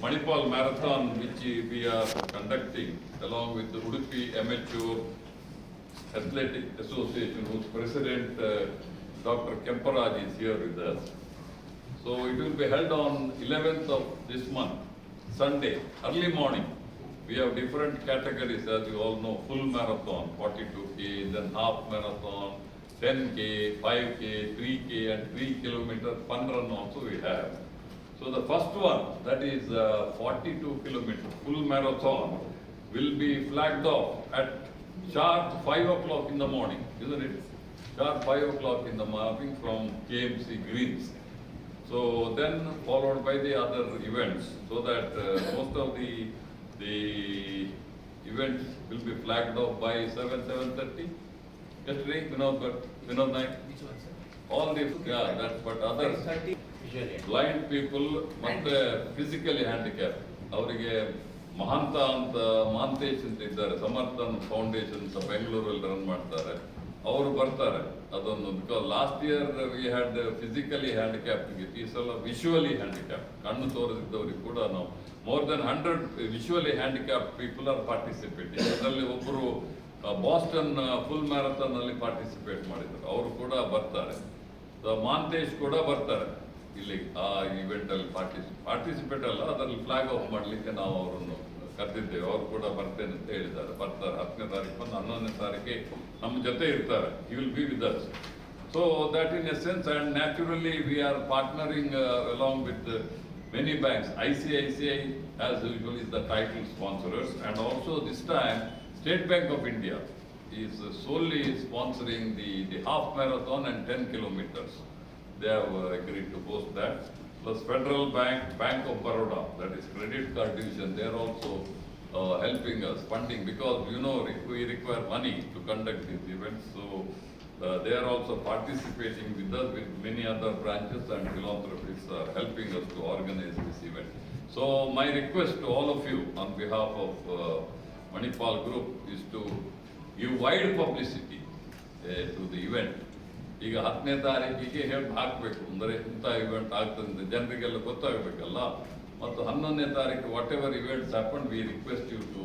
Manipal Marathon, which we are conducting along with the Udupi Amateur Athletic Association, whose president, uh, Dr. Kemparaj is here with us. So it will be held on 11th of this month, Sunday, early morning. We have different categories, as you all know, full marathon, 42K, then half marathon, 10K, 5K, 3K, and 3 kilometer fun run also we have. So the first one, that is uh, 42 kilometer full marathon, will be flagged off at sharp 5 o'clock in the morning, isn't it? Sharp 5 o'clock in the morning from KMC Greens. So then followed by the other events, so that uh, most of the, the events will be flagged off by 7, 7:30? Yesterday, Vinod, but, Vinod Naik? Which one, sir? All the, yeah, that, but others. Blind people ಮತ್ತೆ physically handicap ಅವರಿಗೆ ಮಹಾಂತ ಅಂತ ಮಾಂತೇಶ್ ಅಂತ ಇದ್ದಾರೆ. Samarthan foundation ಬೆಂಗಳೂರಲ್ಲಿ run ಮಾಡ್ತಾರೆ. ಅವರು ಬರ್ತಾರೆ. ಅದೊಂದು because last year we had physically handicap ಈ ಸಲ ವಿಶುವಲಿ ಹ್ಯಾಂಡಿಕ್ಯಾಪ್ ಕಣ್ಣು ತೋರದಿದ್ದವರಿಗೆ ಕೂಡ ನಾವು more than hundred visually handicap people are participating ಅದರಲ್ಲಿ ಒಬ್ಬರು ಬಾಸ್ಟನ್ ಫುಲ್ ಮ್ಯಾರಥಾನ್ ಅಲ್ಲಿ ಪಾರ್ಟಿಸಿಪೇಟ್ ಮಾಡಿದ್ರು. ಅವರು ಕೂಡ ಬರ್ತಾರೆ. ಮಾಂತೇಶ್ ಕೂಡ ಬರ್ತಾರೆ. ಇಲ್ಲಿ ಆ ಇವೆಂಟಲ್ಲಿ ಪಾರ್ಟಿಸಿ ಪಾರ್ಟಿಸಿಪೇಟ್ ಅಲ್ಲ ಅದರಲ್ಲಿ ಫ್ಲಾಗ್ ಆಫ್ ಮಾಡಲಿಕ್ಕೆ ನಾವು ಅವರನ್ನು ಕರೆದಿದ್ದೇವೆ. ಅವರು ಕೂಡ ಬರ್ತೇನೆ ಅಂತ ಹೇಳಿದ್ದಾರೆ. ಬರ್ತಾರೆ. ಹತ್ತನೇ ತಾರೀಕು ಬಂದು ಹನ್ನೊಂದನೇ ತಾರೀಕೆ ನಮ್ಮ ಜೊತೆ ಇರ್ತಾರೆ. You will be with us so that in a sense and naturally we are partnering along with many banks I C I C I as usual is the title sponsorers and also this time State Bank of India is solely sponsoring the the half marathon and ten kilometers They have uh, agreed to host that. Plus Federal Bank, Bank of Baroda, that is credit card division, they are also uh, helping us, funding, because you know, we require money to conduct these events, so uh, they are also participating with us, with many other branches and philanthropists are helping us to organize this event. So my request to all of you on behalf of uh, Manipal Group is to give wide publicity uh, to the event. ಈಗ ಹತ್ತನೇ ತಾರೀಕಿಗೆ ಹೇಳಿ ಹಾಕಬೇಕು. ಅಂದರೆ ಇಂಥ event ಆಗ್ತದೆ ಅಂತ ಜನರಿಗೆಲ್ಲ ಗೊತ್ತಾಗಬೇಕಲ್ಲ. ಮತ್ತು ಹನ್ನೊಂದನೇ ತಾರೀಕು whatever events happen we request you to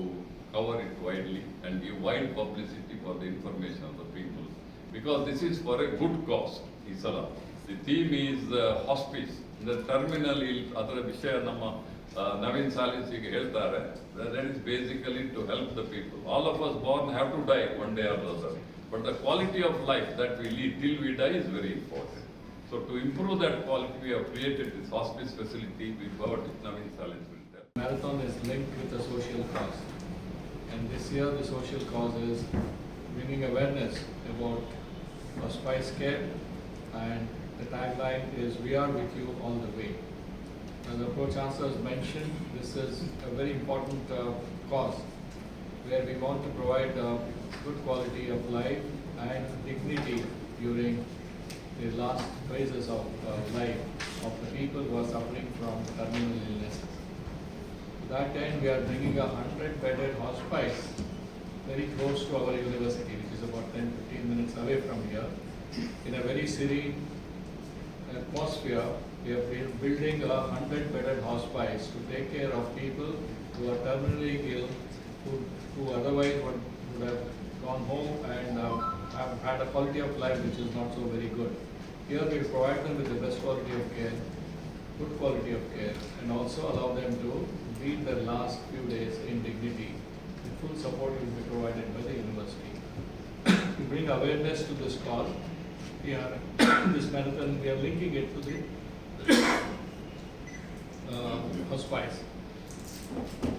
cover it widely and give wide publicity for the information of the people because this is for a good cause ಈ ಸಲ. The theme is hospice the terminal ill ಅದರ ವಿಷಯ ನಮ್ಮ ನವೀನ್ ಸಾಲಿಸ್ ಈಗ ಹೇಳ್ತಾರೆ that is basically to help the people all of us born have to die one day or other But the quality of life that we lead till we die is very important. So to improve that quality, we have created this hospice facility with our Navin Salin's will tell. Marathon is linked with a social cause. And this year the social cause is bringing awareness about hospice care and the tagline is we are with you all the way. As the Pro Chancellor has mentioned, this is a very important uh, cause where we want to provide uh, good quality of life and dignity during the last phases of uh, life of the people who are suffering from terminal illnesses. To that end, we are bringing a hundred bedded hospice very close to our university, which is about 10, 15 minutes away from here, in a very serene atmosphere. We are buil- building a hundred bedded hospice to take care of people who are terminally ill, who, who otherwise would, would have gone home and uh, have had a quality of life which is not so very good. Here we provide them with the best quality of care, good quality of care, and also allow them to lead their last few days in dignity. The full support will be provided by the university. To bring awareness to this cause, we are, this marathon, we are linking it to the uh, hospice.